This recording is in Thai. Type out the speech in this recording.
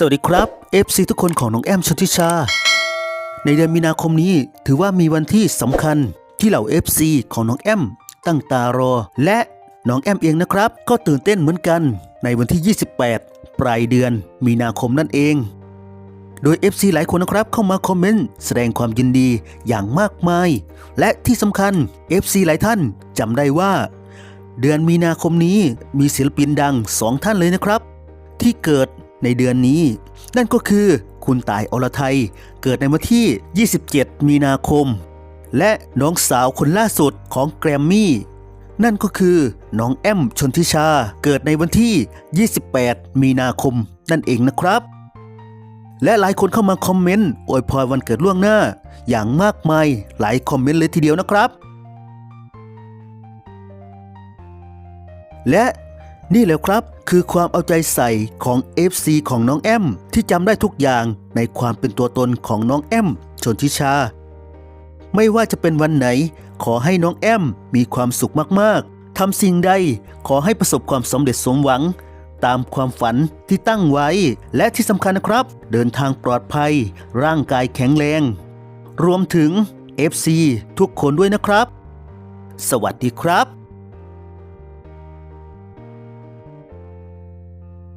สวัสดีครับ FC ทุกคนของน้องแอมชนทิชา ในเดือนมีนาคมนี้ถือว่ามีวันที่สำคัญที่เหล่า FC ของน้องแอมตั้งตารอ และน้องแอมเองนะครับ ก็ตื่นเต้นเหมือนกันในวันที่ 28 ปลายเดือนมีนาคมนั่นเอง โดย FC หลายคนนะครับเข้ามาคอมเมนต์แสดงความยินดีอย่างมากมาย และที่สำคัญ FC หลายท่านจำได้ว่า เดือนมีนาคมนี้มีศิลปินดังสองท่านเลยนะครับ ที่เกิด ในเดือนนี้ นั่นก็คือคุณตายอรไทยเกิดในวันที่ 27 มีนาคม และน้องสาวคนล่าสุดของแกรมมี่ นั่นก็คือน้องแอมชนทิชาเกิดในวันที่ 28 มีนาคม นั่นเองนะครับ และหลายคนเข้ามาคอมเมนต์อวยพรวันเกิดล่วงหน้า อย่างมากมายหลายคอมเมนต์เลยทีเดียวนะครับและ นี่แหละครับ คือความเอาใจใส่ของ FC ของน้องแอม ที่จำได้ทุกอย่างในความเป็นตัวตนของน้องแอมชนทิชา ไม่ว่าจะเป็นวันไหน ขอให้น้องแอมมีความสุขมากๆทำสิ่งใดขอให้ประสบความสำเร็จสมหวัง ตามความฝันที่ตั้งไว้ และที่สำคัญนะครับ เดินทางปลอดภัย ร่างกายแข็งแรง รวมถึง FC ทุกคนด้วยนะครับ สวัสดีครับ